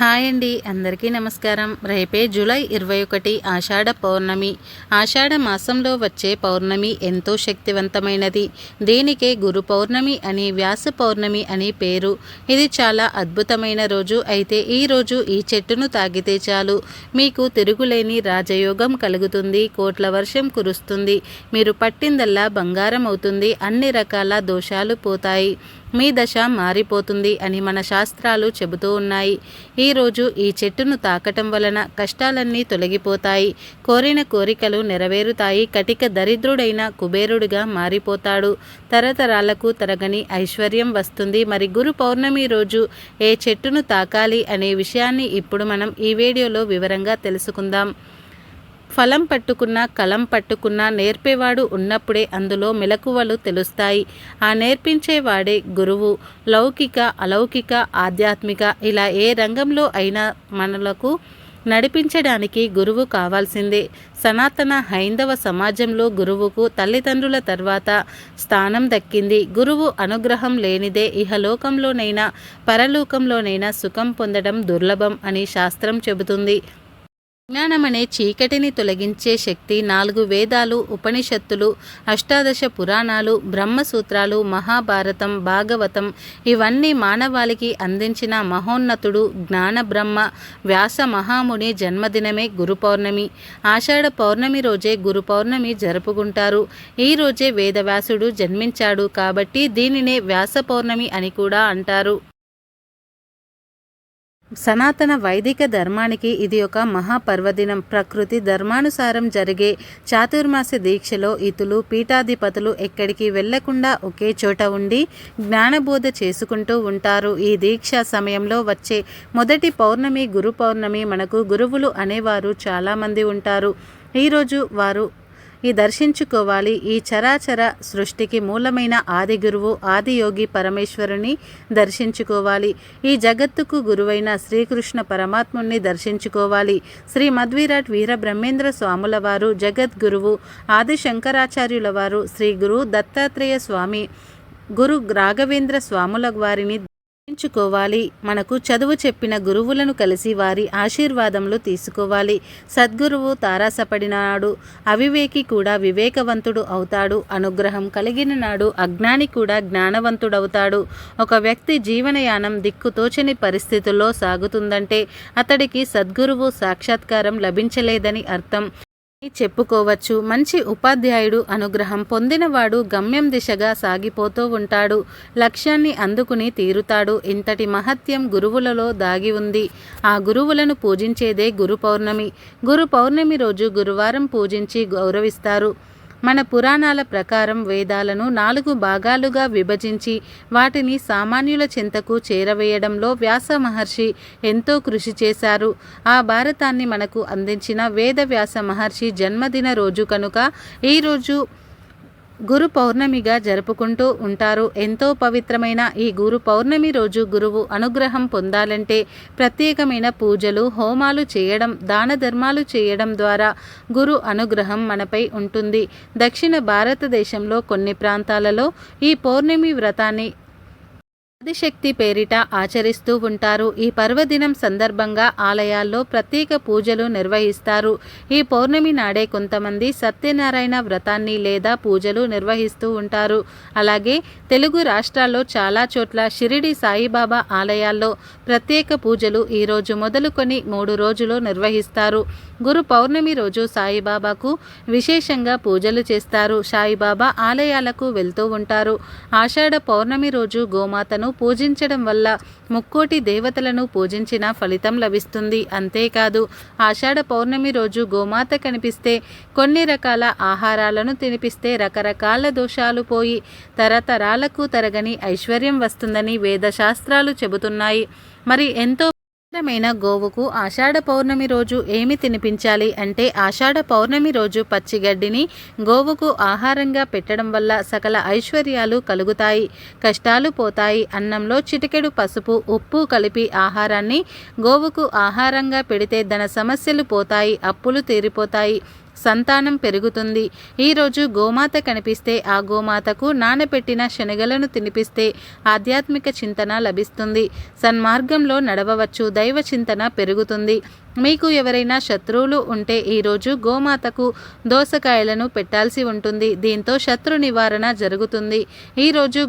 Hi అండి అందరికీ నమస్కారం. రేపే జూలై ఇరవై ఒకటి ఆషాఢ పౌర్ణమి. ఆషాఢ మాసంలో వచ్చే పౌర్ణమి ఎంతో శక్తివంతమైనది. దీనికే గురు పౌర్ణమి అని వ్యాస పౌర్ణమి అని పేరు. ఇది చాలా అద్భుతమైన రోజు. అయితే ఈ రోజు ఈ చెట్టును తాగితే చాలు. మీకు తిరుగులేని రాజయోగం కలుగుతుంది. కోట్ల వర్షం కురుస్తుంది. మీరు పట్టిందల్లా బంగారం అవుతుంది. అన్ని రకాల దోషాలు పోతాయి. మీ దశ మారిపోతుంది అని మన శాస్త్రాలు చెబుతూ ఉన్నాయి. ఈరోజు ఈ చెట్టును తాకటం వలన కష్టాలన్నీ తొలగిపోతాయి. కోరిన కోరికలు నెరవేరుతాయి. కటిక దరిద్రుడైన కుబేరుడిగా మారిపోతాడు. తరతరాలకు తరగని ఐశ్వర్యం వస్తుంది. మరి గురు పౌర్ణమి రోజు ఏ చెట్టును తాకాలి అనే విషయాన్ని ఇప్పుడు మనం ఈ వీడియోలో వివరంగా తెలుసుకుందాం. ఫలం పట్టుకున్న కలం పట్టుకున్న నేర్పేవాడు ఉన్నప్పుడే అందులో మెలకువలు తెలుస్తాయి. ఆ నేర్పించేవాడే గురువు. లౌకిక అలౌకిక ఆధ్యాత్మిక ఇలా ఏ రంగంలో అయినా మనలకు నడిపించడానికి గురువు కావాల్సిందే. సనాతన హైందవ సమాజంలో గురువుకు తల్లిదండ్రుల తర్వాత స్థానం దక్కింది. గురువు అనుగ్రహం లేనిదే ఇహలోకంలోనైనా పరలోకంలోనైనా సుఖం పొందడం దుర్లభం అని శాస్త్రం చెబుతుంది. జ్ఞానమనే చీకటిని తొలగించే శక్తి నాలుగు వేదాలు ఉపనిషత్తులు అష్టాదశ పురాణాలు బ్రహ్మసూత్రాలు మహాభారతం భాగవతం ఇవన్నీ మానవాళికి అందించిన మహోన్నతుడు జ్ఞాన బ్రహ్మ వ్యాస మహాముని జన్మదినమే గురు పౌర్ణమి. ఆషాఢ పౌర్ణమి రోజే గురు పౌర్ణమి జరుపుకుంటారు. ఈ రోజే వేదవ్యాసుడు జన్మించాడు కాబట్టి దీనినే వ్యాస పౌర్ణమి అని కూడా అంటారు. సనాతన వైదిక ధర్మానికి ఇది ఒక మహాపర్వదినం. ప్రకృతి ధర్మానుసారం జరిగే చాతుర్మాస దీక్షలో ఇతులు పీఠాధిపతులు ఎక్కడికి వెళ్ళకుండా ఒకే చోట ఉండి జ్ఞానబోధ చేసుకుంటూ ఉంటారు. ఈ దీక్ష సమయంలో వచ్చే మొదటి పౌర్ణమి గురు పౌర్ణమి మనకు గురువులు అనేవారు చాలామంది ఉంటారు. ఈరోజు వారు ఈ దర్శించుకోవాలి. ఈ చరాచర సృష్టికి మూలమైన ఆది గురువు ఆదియోగి పరమేశ్వరుని దర్శించుకోవాలి. ఈ జగత్తుకు గురువైన శ్రీకృష్ణ పరమాత్ముని దర్శించుకోవాలి. శ్రీ మధ్విరాట్ వీర బ్రహ్మేంద్ర స్వాముల వారు జగద్గురువు ఆది శంకరాచార్యుల వారు శ్రీ గురు దత్తాత్రేయ స్వామి గురు రాఘవేంద్ర స్వాముల వారిని ఎంచుకోవాలి మనకు చదువు చెప్పిన గురువులను కలిసి వారి ఆశీర్వాదములు తీసుకోవాలి. సద్గురువు తారాసపడినాడు. అవివేకి కూడా వివేకవంతుడు అవుతాడు. అనుగ్రహం కలిగిన నాడు అజ్ఞాని కూడా జ్ఞానవంతుడవుతాడు. ఒక వ్యక్తి జీవనయానం దిక్కుతోచని పరిస్థితుల్లో సాగుతుందంటే అతడికి సద్గురువు సాక్షాత్కారం లభించలేదని అర్థం. చెప్పుకోవచ్చు. మంచి ఉపాధ్యాయుడు అనుగ్రహం పొందినవాడు గమ్యం దిశగా సాగిపోతూ ఉంటాడు. లక్ష్యాన్ని అందుకుని తీరుతాడు. ఇంతటి మహత్యం గురువులలో దాగి ఉంది. ఆ గురువులను పూజించేదే గురు పౌర్ణమి. గురు పౌర్ణమి రోజు గురువారం పూజించి గౌరవిస్తారు. మన పురాణాల ప్రకారం వేదాలను నాలుగు భాగాలుగా విభజించి వాటిని సామాన్యుల చింతకు చేరవేయడంలో వ్యాస మహర్షి ఎంతో కృషి చేశారు. ఆ భారతాన్ని మనకు అందించిన వేద వ్యాస మహర్షి జన్మదిన రోజు కనుక ఈరోజు గురు పౌర్ణమిగా జరుపుకుంటూ ఉంటారు. ఎంతో పవిత్రమైన ఈ గురు పౌర్ణమి రోజు గురువు అనుగ్రహం పొందాలంటే ప్రత్యేకమైన పూజలు హోమాలు చేయడం దాన ధర్మాలు చేయడం ద్వారా గురు అనుగ్రహం మనపై ఉంటుంది. దక్షిణ భారతదేశంలో కొన్ని ప్రాంతాలలో ఈ పౌర్ణమి వ్రతాన్ని ఆదిశక్తి పేరిట ఆచరిస్తూ ఉంటారు. ఈ పర్వదినం సందర్భంగా ఆలయాల్లో ప్రత్యేక పూజలు నిర్వహిస్తారు. ఈ పౌర్ణమి నాడే కొంతమంది సత్యనారాయణ వ్రతాన్ని లేదా పూజలు నిర్వహిస్తూ ఉంటారు. అలాగే తెలుగు రాష్ట్రాల్లో చాలా చోట్ల షిరిడి సాయిబాబా ఆలయాల్లో ప్రత్యేక పూజలు ఈరోజు మొదలుకొని మూడు రోజులు నిర్వహిస్తారు. గురు పౌర్ణమి రోజు సాయిబాబాకు విశేషంగా పూజలు చేస్తారు. సాయిబాబా ఆలయాలకు వెళ్తూ ఉంటారు. ఆషాఢ పౌర్ణమి రోజు గోమాతను పూజించడం వల్ల ముక్కోటి దేవతలను పూజించిన ఫలితం లభిస్తుంది. అంతేకాదు ఆషాఢ పౌర్ణమి రోజు గోమాత కనిపిస్తే కొన్ని రకాల ఆహారాలను తినిపిస్తే రకరకాల దోషాలు పోయి తరతరాలకు తరగని ఐశ్వర్యం వస్తుందని వేదశాస్త్రాలు చెబుతున్నాయి. మరి ఎంతో పవిత్రమైన గోవుకు ఆషాఢ పౌర్ణమి రోజు ఏమి తినిపించాలి అంటే ఆషాఢ పౌర్ణమి రోజు పచ్చిగడ్డిని గోవుకు ఆహారంగా పెట్టడం వల్ల సకల ఐశ్వర్యాలు కలుగుతాయి కష్టాలు పోతాయి. అన్నంలో చిటికెడు పసుపు ఉప్పు కలిపి ఆహారాన్ని గోవుకు ఆహారంగా పెడితే ధన సమస్యలు పోతాయి అప్పులు తీరిపోతాయి. సంతానం పెరుగుతుంది. ఈరోజు గోమాత కనిపిస్తే ఆ గోమాతకు నానబెట్టిన శనగలను తినిపిస్తే ఆధ్యాత్మిక చింతన లభిస్తుంది. సన్మార్గంలో నడవవచ్చు దైవ చింతన పెరుగుతుంది. మీకు ఎవరైనా శత్రువులు ఉంటే ఈరోజు గోమాతకు దోసకాయలను పెట్టాల్సి ఉంటుంది. దీంతో శత్రు నివారణ జరుగుతుంది. ఈరోజు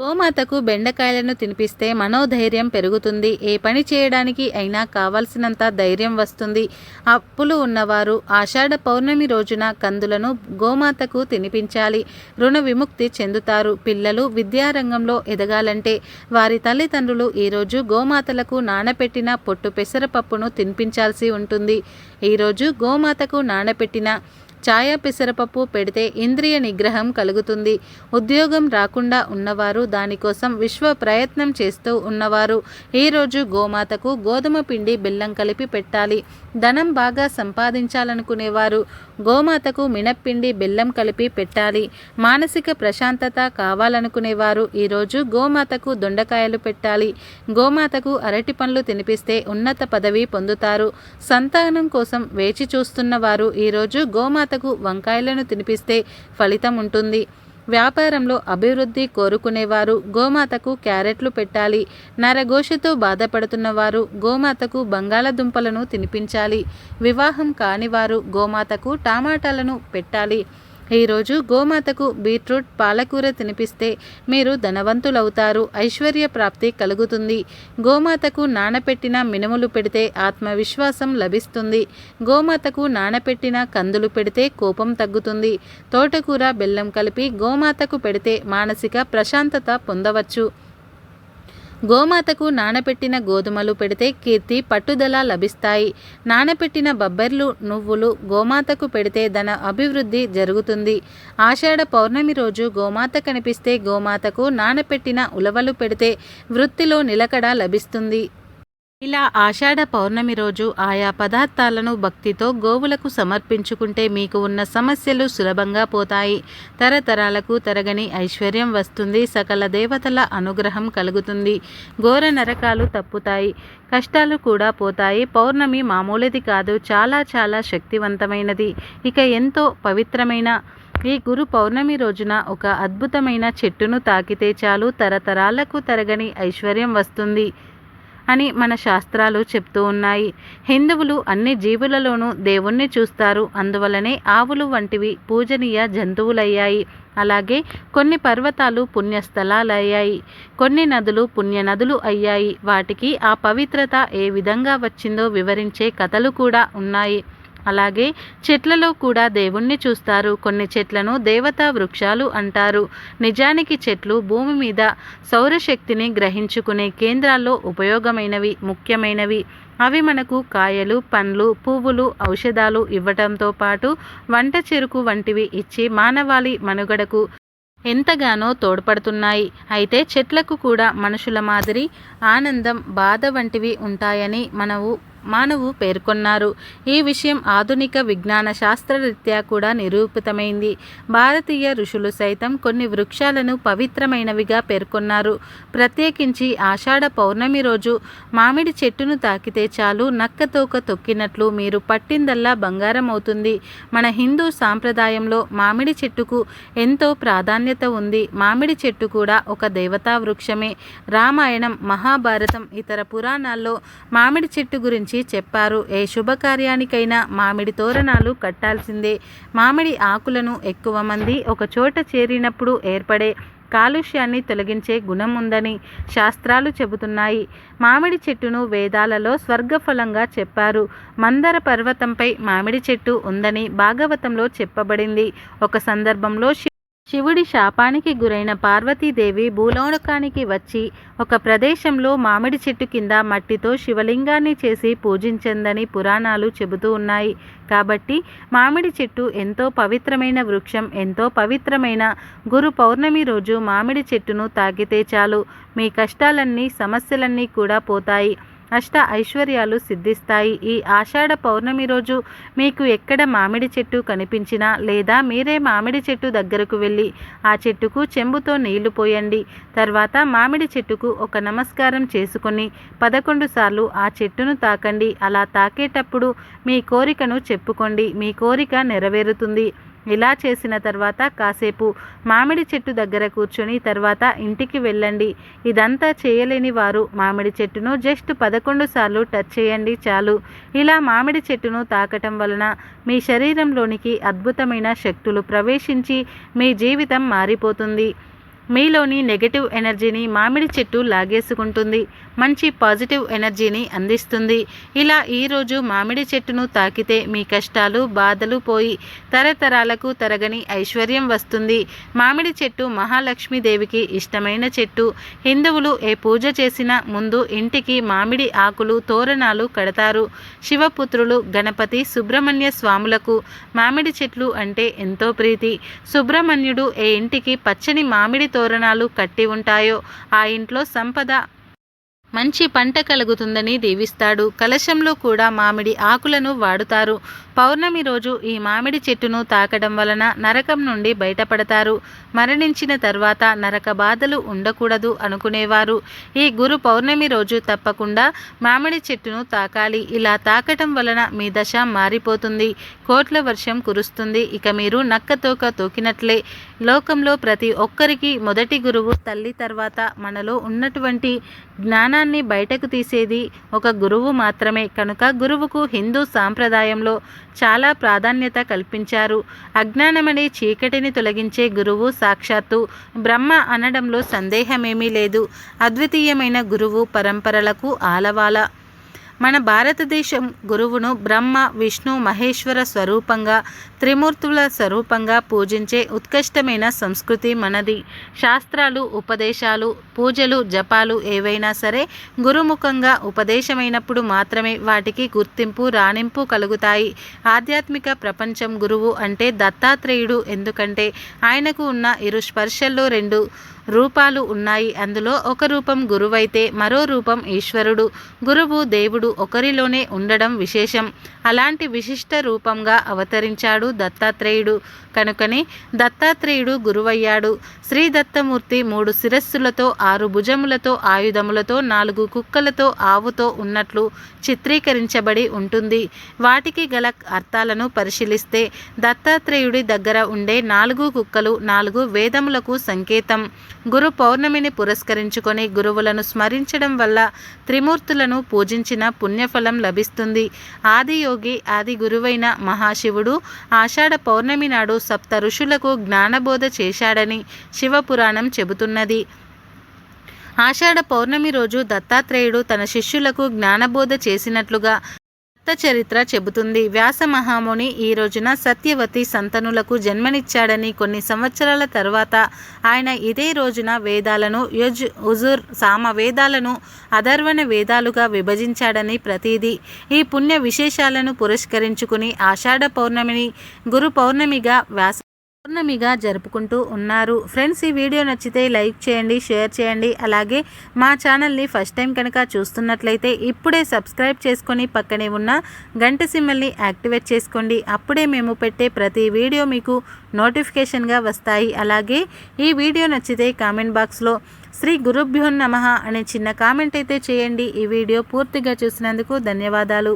గోమాతకు బెండకాయలను తినిపిస్తే మనోధైర్యం పెరుగుతుంది. ఏ పని చేయడానికి అయినా కావాల్సినంత ధైర్యం వస్తుంది. అప్పులు ఉన్నవారు ఆషాఢ పౌర్ణమి రోజున కందులను గోమాతకు తినిపించాలి. రుణ విముక్తి చెందుతారు. పిల్లలు విద్యారంగంలో ఎదగాలంటే వారి తల్లిదండ్రులు ఈరోజు గోమాతలకు నానపెట్టిన పొట్టు పెసరపప్పును తినిపించాల్సి ఉంటుంది. ఈరోజు గోమాతకు నానపెట్టిన ఛాయా పెసరపప్పు పెడితే ఇంద్రియ నిగ్రహం కలుగుతుంది. ఉద్యోగం రాకుండా ఉన్నవారు దానికోసం విశ్వ ప్రయత్నం చేస్తూ ఉన్నవారు. ఈరోజు గోమాతకు గోధుమ పిండి బెల్లం కలిపి పెట్టాలి. ధనం బాగా సంపాదించాలనుకునేవారు. గోమాతకు మినప్పిండి బెల్లం కలిపి పెట్టాలి. మానసిక ప్రశాంతత కావాలనుకునేవారు. ఈరోజు గోమాతకు దొండకాయలు పెట్టాలి. గోమాతకు అరటి పండ్లు తినిపిస్తే ఉన్నత పదవి పొందుతారు. సంతానం కోసం వేచి చూస్తున్నవారు. ఈరోజు గోమాత గోమాతకు వంకాయలను తినిపిస్తే ఫలితం ఉంటుంది. వ్యాపారంలో అభివృద్ధి కోరుకునేవారు. గోమాతకు క్యారెట్లు పెట్టాలి. నరఘోషతో బాధపడుతున్నవారు గోమాతకు బంగాళదుంపలను తినిపించాలి. వివాహం కానివారు గోమాతకు టమాటాలను పెట్టాలి. ఈరోజు గోమాతకు బీట్రూట్ పాలకూర తినిపిస్తే మీరు ధనవంతులవుతారు. ఐశ్వర్య ప్రాప్తి కలుగుతుంది. గోమాతకు నానపెట్టిన మినుములు పెడితే ఆత్మవిశ్వాసం లభిస్తుంది. గోమాతకు నానపెట్టిన కందులు పెడితే కోపం తగ్గుతుంది. తోటకూర బెల్లం కలిపి గోమాతకు పెడితే మానసిక ప్రశాంతత పొందవచ్చు. గోమాతకు నానపెట్టిన గోధుమలు పెడితే కీర్తి పట్టుదల లభిస్తాయి. నానపెట్టిన బబ్బెర్లు నువ్వులు గోమాతకు పెడితే ధన అభివృద్ధి జరుగుతుంది. ఆషాఢ పౌర్ణమి రోజు గోమాత కనిపిస్తే గోమాతకు నానపెట్టిన ఉలవలు పెడితే వృత్తిలో నిలకడ లభిస్తుంది. ఇలా ఆషాఢ పౌర్ణమి రోజు ఆయా పదార్థాలను భక్తితో గోవులకు సమర్పించుకుంటే మీకు ఉన్న సమస్యలు సులభంగా పోతాయి. తరతరాలకు తరగని ఐశ్వర్యం వస్తుంది. సకల దేవతల అనుగ్రహం కలుగుతుంది. ఘోర నరకాలు తప్పుతాయి. కష్టాలు కూడా పోతాయి. పౌర్ణమి మామూలుది కాదు. చాలా చాలా శక్తివంతమైనది. ఇక ఎంతో పవిత్రమైన ఈ గురు పౌర్ణమి రోజున ఒక అద్భుతమైన చెట్టును తాకితే చాలు. తరతరాలకు తరగని ఐశ్వర్యం వస్తుంది. అని మన శాస్త్రాలు చెప్తూ ఉన్నాయి. హిందువులు అన్ని జీవులలోనూ దేవుణ్ణి చూస్తారు. అందువలనే ఆవులు వంటివి పూజనీయ జంతువులయ్యాయి. అలాగే కొన్ని పర్వతాలు పుణ్యస్థలాలయ్యాయి. కొన్ని నదులు పుణ్యనదులు అయ్యాయి. వాటికి ఆ పవిత్రత ఏ విధంగా వచ్చిందో వివరించే కథలు కూడా ఉన్నాయి. అలాగే చెట్లలో కూడా దేవుణ్ణి చూస్తారు. కొన్ని చెట్లను దేవతా వృక్షాలు అంటారు. నిజానికి చెట్లు భూమి మీద సౌరశక్తిని గ్రహించుకునే కేంద్రాల్లో ఉపయోగమైనవి ముఖ్యమైనవి. అవి మనకు కాయలు పండ్లు పువ్వులు ఔషధాలు ఇవ్వటంతో పాటు వంట చెరుకు వంటివి ఇచ్చి మానవాళి మనుగడకు ఎంతగానో తోడ్పడుతున్నాయి. అయితే చెట్లకు కూడా మనుషుల మాదిరి ఆనందం బాధ వంటివి ఉంటాయని మనవు మానవు పేర్కొన్నారు. ఈ విషయం ఆధునిక విజ్ఞాన శాస్త్రరీత్యా కూడా నిరూపితమైంది. భారతీయ ఋషులు సైతం కొన్ని వృక్షాలను పవిత్రమైనవిగా పేర్కొన్నారు. ప్రత్యేకించి ఆషాఢ పౌర్ణమి రోజు మామిడి చెట్టును తాకితే చాలు నక్కతోక తొక్కినట్లు మీరు పట్టిందల్లా బంగారం అవుతుంది మన హిందూ సాంప్రదాయంలో మామిడి చెట్టుకు ఎంతో ప్రాధాన్యత ఉంది. మామిడి చెట్టు కూడా ఒక దేవతా వృక్షమే. రామాయణం మహాభారతం ఇతర పురాణాల్లో మామిడి చెట్టు గురించి చెప్పారు. ఏ శుభకార్యానికైనా మామిడి తోరణాలు కట్టాల్సిందే. మామిడి ఆకులను ఎక్కువ మంది ఒక చోట చేరినప్పుడు ఏర్పడే కాలుష్యాన్ని తొలగించే గుణం ఉందని శాస్త్రాలు చెబుతున్నాయి. మామిడి చెట్టును వేదాలలో స్వర్గఫలంగా చెప్పారు. మందర పర్వతంపై మామిడి చెట్టు ఉందని భాగవతంలో చెప్పబడింది. ఒక సందర్భంలో శివుడి శాపానికి గురైన పార్వతీదేవి భూలోకానికి వచ్చి ఒక ప్రదేశంలో మామిడి చెట్టు కింద మట్టితో శివలింగాన్ని చేసి పూజించిందని పురాణాలు చెబుతూ ఉన్నాయి. కాబట్టి మామిడి చెట్టు ఎంతో పవిత్రమైన వృక్షం ఎంతో పవిత్రమైన గురు పౌర్ణమి రోజు మామిడి చెట్టును తాకితే చాలు. మీ కష్టాలన్నీ సమస్యలన్నీ కూడా పోతాయి. అష్ట ఐశ్వర్యాలు సిద్ధిస్తాయి. ఈ ఆషాఢ పౌర్ణమి రోజు మీకు ఎక్కడ మామిడి చెట్టు కనిపించినా లేదా మీరే మామిడి చెట్టు దగ్గరకు వెళ్ళి ఆ చెట్టుకు చెంబుతో నీళ్ళు పోయండి. తర్వాత మామిడి చెట్టుకు ఒక నమస్కారం చేసుకొని పదకొండు సార్లు ఆ చెట్టును తాకండి. అలా తాకేటప్పుడు మీ కోరికను చెప్పుకోండి. మీ కోరిక నెరవేరుతుంది. ఇలా చేసిన తర్వాత కాసేపు మామిడి చెట్టు దగ్గర కూర్చొని తర్వాత ఇంటికి వెళ్ళండి. ఇదంతా చేయలేని వారు మామిడి చెట్టును జస్ట్ పదకొండు సార్లు టచ్ చేయండి చాలు. ఇలా మామిడి చెట్టును తాకటం వలన మీ శరీరంలోనికి అద్భుతమైన శక్తులు ప్రవేశించి మీ జీవితం మారిపోతుంది. మీలోని నెగటివ్ ఎనర్జీని మామిడి చెట్టు లాగేసుకుంటుంది. మంచి పాజిటివ్ ఎనర్జీని అందిస్తుంది. ఇలా ఈరోజు మామిడి చెట్టును తాకితే మీ కష్టాలు బాధలు పోయి తరతరాలకు తరగని ఐశ్వర్యం వస్తుంది. మామిడి చెట్టు మహాలక్ష్మీదేవికి ఇష్టమైన చెట్టు. హిందువులు ఏ పూజ చేసినా ముందు ఇంటికి మామిడి ఆకులు తోరణాలు కడతారు. శివపుత్రులు గణపతి సుబ్రహ్మణ్య స్వాములకు మామిడి చెట్లు అంటే ఎంతో ప్రీతి. సుబ్రహ్మణ్యుడు ఏ ఇంటికి పచ్చని మామిడి తోరణాలు కట్టి ఉంటాయో ఆ ఇంట్లో సంపద మంచి పంట కలుగుతుందని దీవిస్తాడు. కలశంలో కూడా మామిడి ఆకులను వాడుతారు. పౌర్ణమి రోజు ఈ మామిడి చెట్టును తాకడం వలన నరకం నుండి బయటపడతారు. మరణించిన తర్వాత నరక బాధలు ఉండకూడదు అనుకునేవారు. ఈ గురు పౌర్ణమి రోజు తప్పకుండా మామిడి చెట్టును తాకాలి. ఇలా తాకటం వలన మీ దశ మారిపోతుంది. కోట్ల వర్షం కురుస్తుంది. ఇక మీరు నక్కతోక తోకినట్లే. లోకంలో ప్రతి ఒక్కరికి మొదటి గురువు తల్లి తర్వాత మనలో ఉన్నటువంటి జ్ఞానాన్ని బయటకు తీసేది ఒక గురువు మాత్రమే. కనుక గురువుకు హిందూ సాంప్రదాయంలో చాలా ప్రాధాన్యత కల్పించారు. అజ్ఞానమనే చీకటిని తొలగించే గురువు సాక్షాత్తు. బ్రహ్మ అనడంలో సందేహమేమీ లేదు. అద్వితీయమైన గురువు పరంపరలకు ఆలవాల. మన భారతదేశం గురువును బ్రహ్మ విష్ణు మహేశ్వర స్వరూపంగా త్రిమూర్తుల స్వరూపంగా పూజించే ఉత్కృష్టమైన సంస్కృతి మనది. శాస్త్రాలు ఉపదేశాలు పూజలు జపాలు ఏవైనా సరే గురుముఖంగా ఉపదేశమైనప్పుడు మాత్రమే వాటికి గుర్తింపు రాణింపు కలుగుతాయి. ఆధ్యాత్మిక ప్రపంచం గురువు అంటే దత్తాత్రేయుడు. ఎందుకంటే ఆయనకు ఉన్న ఇరు స్పర్శల్లో రెండు రూపాలు ఉన్నాయి. అందులో ఒక రూపం గురువైతే మరో రూపం ఈశ్వరుడు. గురువు దేవుడు ఒకరిలోనే ఉండడం విశేషం. అలాంటి విశిష్ట రూపంగా అవతరించాడు దత్తాత్రేయుడు. కనుకనే దత్తాత్రేయుడు గురువయ్యాడు. శ్రీ దత్తమూర్తి మూడు శిరస్సులతో ఆరు భుజములతో ఆయుధములతో నాలుగు కుక్కలతో ఆవుతో ఉన్నట్లు చిత్రీకరించబడి ఉంటుంది. వాటికి గల అర్థాలను పరిశీలిస్తే దత్తాత్రేయుడి దగ్గర ఉండే నాలుగు కుక్కలు నాలుగు వేదములకు సంకేతం. గురు పౌర్ణమిని పురస్కరించుకొని గురువులను స్మరించడం వల్ల త్రిమూర్తులను పూజించిన పుణ్యఫలం లభిస్తుంది. ఆదియోగి ఆది గురువైన మహాశివుడు ఆషాఢ పౌర్ణమి నాడు సప్త ఋషులకు జ్ఞానబోధ చేశాడని శివపురాణం చెబుతున్నది. ఆషాఢ పౌర్ణమి రోజు దత్తాత్రేయుడు తన శిష్యులకు జ్ఞానబోధ చేసినట్లుగా చరిత్ర చెబుతుంది. వ్యాస మహాముని ఈ రోజున సత్యవతి సంతనులకు జన్మనిచ్చాడని కొన్ని సంవత్సరాల తర్వాత ఆయన ఇదే రోజున వేదాలను యుజ్ ఉజుర్ సామ వేదాలను అధర్వణ వేదాలుగా విభజించాడని ప్రతీది. ఈ పుణ్య విశేషాలను పురస్కరించుకుని ఆషాఢ పౌర్ణమిని గురు పౌర్ణమిగా వ్యాస పౌర్ణమిగా జరుపుకుంటూ ఉన్నారు. ఫ్రెండ్స్ ఈ వీడియో నచ్చితే లైక్ చేయండి షేర్ చేయండి. అలాగే మా ఛానల్ని ఫస్ట్ టైం కనుక చూస్తున్నట్లయితే ఇప్పుడే సబ్స్క్రైబ్ చేసుకొని పక్కనే ఉన్న గంట సిమ్మల్ని యాక్టివేట్ చేసుకోండి. అప్పుడే మేము పెట్టే ప్రతి వీడియో మీకు నోటిఫికేషన్గా వస్తాయి. అలాగే ఈ వీడియో నచ్చితే కామెంట్ బాక్స్లో శ్రీ గురుభ్యో నమ అనే చిన్న కామెంట్ అయితే చేయండి. ఈ వీడియో పూర్తిగా చూసినందుకు ధన్యవాదాలు.